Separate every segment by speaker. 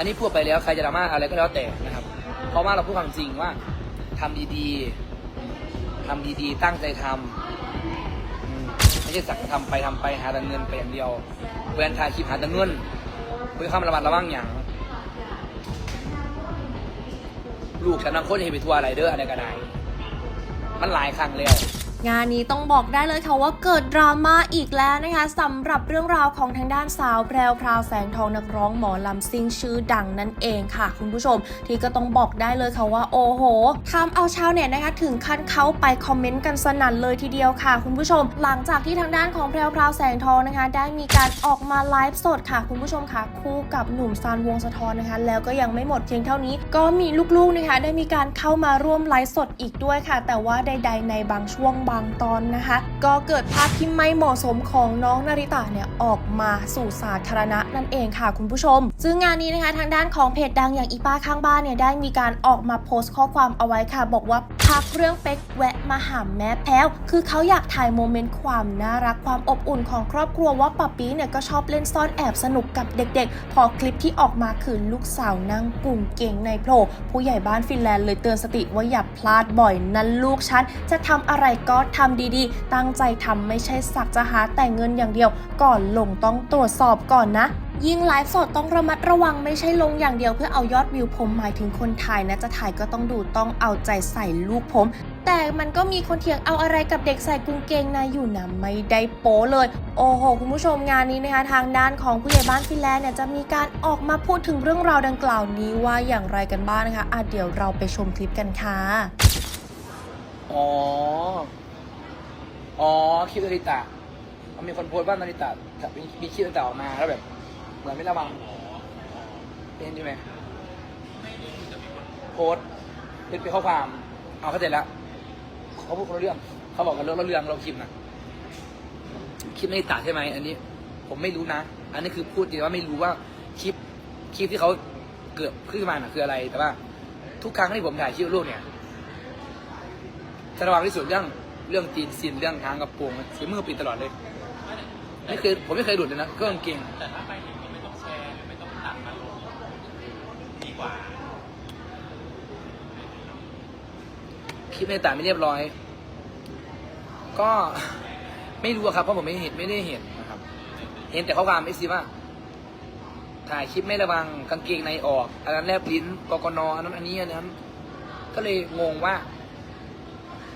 Speaker 1: อันนี้พูดไปแล้วใครจะดราม่าอะไรก็แล้วแต่นะครับ เพราะว่าเราพูดความจริงว่าทำดีๆทำดีๆ ตั้งใจทำไม่ใช่สักทำไปทำไปหาแต่เงินไปอย่างเดียวเวลาถ่ายคลิปหาแต่เงินเพื่อข้ามระมัดระวังอย่าง ลูกฉันบางคนเห็นไปทัวร์อะไรเด้ออะไรก็ได้มันหลายครั้งแล้ว
Speaker 2: งานนี้ต้องบอกได้เลยค่ะว่าเกิดดราม่าอีกแล้วนะคะสำหรับเรื่องราวของทางด้านสาวแพรวพราวแสงทองนักร้องหมอลำซิ่งชื่อดังนั่นเองค่ะ คุณผู้ชม ที่ก็ต้องบอกได้เลยค่ะว่าโอ้โหทำเอาชาวเน็ตนะคะถึงขั้นเข้าไปคอมเมนต์กันสนั่นเลยทีเดียวค่ะ คุณผู้ชม หลังจากที่ทางด้านของแพรวพราวแสงทองนะคะ ได้มีการออกมาไลฟ์สดค่ะ คุณผู้ชมค่ะคู่กับหนุ่มซานวงสะทอนนะคะ แล้วก็ยังไม่หมดเพียงเท่านี้ ก็มีลูกๆนะคะ ได้มีการเข้ามาร่วมไลฟ์สดอีกด้วยค่ะ แต่ว่าใด ๆ ในบางช่วงบางตอนนะคะ ก็เกิดภาพที่ไม่เหมาะสมของน้องนาริตะเนี่ยออกมาสู่สาธารณะนั่นเองค่ะคุณผู้ชม ซึ่งงานนี้นะคะทางด้านของเพจดังอย่างอีป้าข้างบ้านเนี่ยได้มีการออกมาโพสต์ข้อความเอาไว้ค่ะ บอกว่า พักเรื่องเป๊กแวะมาหาแม่แพ้ว คือเขาอยากถ่ายโมเมนต์ความน่ารักความอบอุ่นของครอบครัวว่าป๊าปี้เนี่ยก็ชอบเล่นซ่อนแอบสนุกกับเด็กๆ พอคลิปที่ออกมาคือลูกสาวนั่งกุ่งเก่งในโผล่ผู้ใหญ่บ้านฟินแลนด์เลยเตือนสติว่าอย่าพลาดบ่อยนั่นลูกฉันจะทำอะไรก็ทำดีๆ ตั้งใจทำไม่ใช่สักจะหาแต่เงินอย่างเดียว ก่อนลงต้องตรวจสอบก่อนนะ ยิ่งไลฟ์สดต้องระมัดระวังไม่ใช่ลงอย่างเดียวเพื่อเอายอดวิวผมหมายถึงคนถ่ายนะจะถ่ายก็ต้องดูต้องเอาใจใส่ลูกผม แต่มันก็มีคนเถียงเอาอะไรกับเด็กใส่กุงเกงในอยู่นะไม่ได้โป๊เลย โอ้โห คุณผู้ชมงานนี้นะคะทางด้านของผู้ใหญ่บ้านฟินแลนด์เนี่ยจะมีการออกมาพูดถึงเรื่องราวดังกล่าวนี้ว่าอย่างไรกันบ้างนะคะอะเดี๋ยวเราไปชมคลิปกันค่ะ
Speaker 1: อ๋อ อ๋อคลิปนาริตะมันมีคนโพสต์ว่านาริตะมีมีคลิปนาริตะออกมาแล้วแบบ เหมือนไม่ระวังเป็นใช่ไหมโพสต์เป็นเป็นข้อความ เอาเข้าใจแล้วเขาพูดคนละเรื่อง เขาบอกกันเรื่องละเรื่องเราคลิปนะคลิปนาริตะใช่ไหมอันนี้ ผมไม่รู้นะ อันนี้คือพูดจริงว่าไม่รู้ว่าคลิปคลิปที่เขาเกิดขึ้นมาน่ะคืออะไร แต่ว่า ทุกครั้งที่ผมถ่ายคลิปลูกเนี่ยจะระวังที่สุดเรื่องเรื่องตีนซินเรื่องทางกระโปรงสีมือปิดตลอดเลยไม่เคยผมไม่เคยหลุดเลยนะก็กางเกง
Speaker 3: แต่ถ้าไปถึงไม่ต้องแชร์ไม่ต้องตัดมาลงดีกว่า
Speaker 1: ค ลิปในต่างไม่เรียบร้อย ก็ไม่รู้อะครับเพราะผมไม่เห็นไม่ได้เห็นนะครับ เห็นแต่ข้อความไม่ซีว่าถ่ายคลิปไม่ระวังกางเกงในออกอันนั้นแลบลิ้นกกนอันนั้นอันนี้อันนั้น ก็เลยงงว่า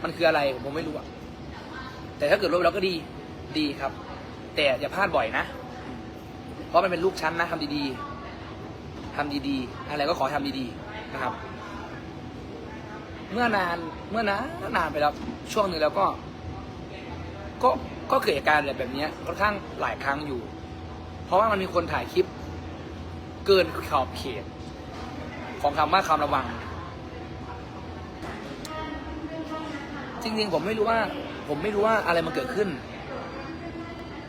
Speaker 1: มันคืออะไรผมไม่รู้อะแต่ถ้าเกิดลบแล้วก็ดีดีครับ แต่อย่าพลาดบ่อยนะ เพราะมันเป็นลูกชั้นนะทำดีๆทำดีๆ อะไรก็ขอทำดีๆนะครับ เมื่อนานเมื่อนานนานไปแล้วช่วงหนึ่งแล้วก็ ก็ก็เกิดอาการแบบนี้ค่อนข้างหลายครั้งอยู่ เพราะว่ามันมีคนถ่ายคลิป เกินขอบเขต ของคำว่าคำระวัง จริง ๆ ผมไม่รู้ว่า ผมไม่รู้ว่าอะไรมันเกิดขึ้น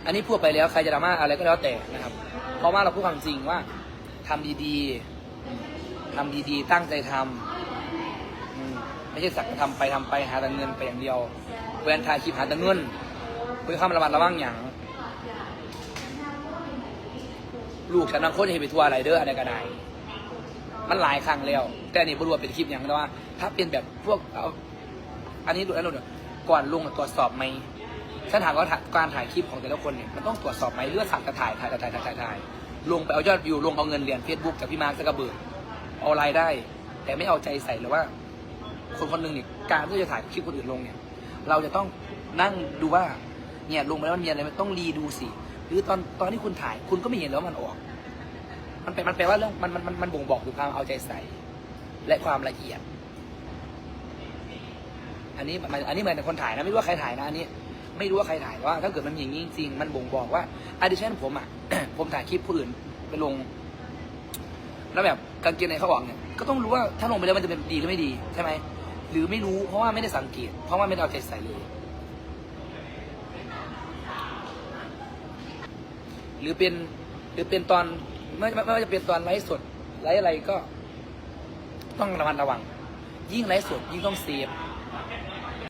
Speaker 1: อันนี้พูดไปแล้วใครจะดราม่าอะไรก็แล้วแต่นะครับ เพราะว่าเราพูดความจริงว่าทำดีๆทำดีๆ ตั้งใจทำ ไม่ใช่สักทำไปทำไปหาแต่เงินไปอย่างเดียวเวลาถ่ายคลิปหาแต่เงินเพื่อข้ามระมัดระวังอย่างลูกฉันบางคนเห็นไปทัวร์อะไรเด้ออะไรก็ได้ มันหลายครั้งแล้ว แต่นี่บรู้ว่าเป็นคลิปอย่างแต่ว่า ถ้าเป็นแบบพวกเอาอันนี้ดูแล้วดูก่อนลงตรวจสอบไหมฉันถามว่าการถ่ายคลิปของแต่ละคนเนี่ยมันต้องตรวจสอบไหมหรือว่าสักแต่ถ่ายถ่ายถ่ายถ่ายถ่ายถ่ายลงไปเอายอดวิวลงเอาเงินเหรียญเฟซบุ๊กจากพี่มาร์คซักกระเบิดเอารายได้ แต่ไม่เอาใจใส่หรือว่า คนคนหนึ่งเนี่ยการที่จะถ่ายคลิปคนอื่นลงเนี่ย เราจะต้องนั่งดูว่าเนี่ยลงไปแล้วมันมีอะไรมันต้องรีดูสิหรือตอนตอนที่คุณถ่ายคุณก็ไม่เห็นแล้ววามันออก มันแปลมันแปลว่าเรื่องมันมันมันมันบ่งบอกถึงความเอาใจใส่ และความละเอียด อันนี้มันอันนี้เหมือนคนถ่ายนะไม่รู้ว่าใครถ่ายนะอันนี้ไม่รู้ว่าใครถ่ายแต่ว่าถ้าเกิดมันมีอย่างนี้จริงมันบ่งบอกว่าอดิชั่นผมอะผมถ่ายคลิปผู้อื่นไปลง แล้วแบบกางเกงในเขาบอกเนี่ย ก็ต้องรู้ว่าถ้าลงไปแล้วมันจะเป็นดีหรือไม่ดีใช่ไหมหรือไม่รู้เพราะว่าไม่ได้สังเกต เพราะว่าไม่ได้เอาใจใส่เลย หรือเป็นหรือเป็นตอนไม่ไม่ไม่ว่าจะเป็นตอนไลฟ์สดไลฟ์อะไรก็ ต้องระมัดระวัง ยิ่งไลฟ์สดยิ่งต้องเซฟ